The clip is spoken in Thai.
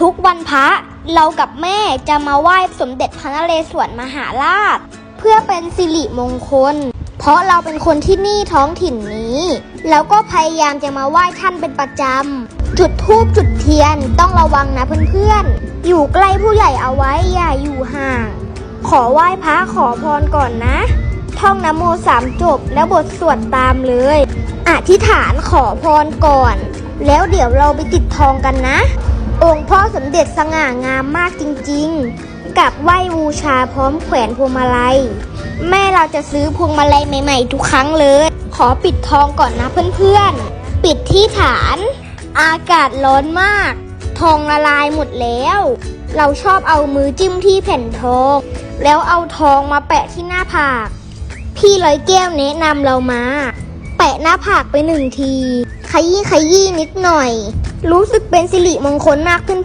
ทุกวันพระเรากับแม่จะมาไหว้สมเด็จพระนเรศวรมหาราช เพื่อเป็นสิริมงคล เพราะเราเป็นคนที่นี่ท้องถิ่นนี้ แล้วก็พยายามจะมาไหว้ท่านเป็นประจำ จุดธูปจุดเทียนต้องระวังนะเพื่อนๆ อยู่ใกล้ผู้ใหญ่เอาไว้อย่าอยู่ห่าง ขอไหว้พระขอพรก่อนนะ ท่องนโมสามจบแล้วบทสวดตามเลย อธิษฐานขอพรก่อน แล้วเดี๋ยวเราไปติดทองกันนะ องค์พ่อสมเด็จสง่างามมากจริงๆ กับไหว้บูชาพร้อมแขวนพวงมาลัย แม่เราจะซื้อพวงมาลัยใหม่ๆ ทุกครั้งเลย ขอปิดทองก่อนนะเพื่อนๆ ปิดที่ฐาน อากาศร้อนมาก ทองละลายหมดแล้ว เราชอบเอามือจิ้มที่แผ่นทอง แล้วเอาทองมาแปะที่หน้าผาก พี่ร้อยแก้วแนะนำเรามา แปะหน้าผากไปหนึ่งที ขยี้ขยี้นิดหน่อย รู้สึกเป็นสิริมงคลมากขึ้น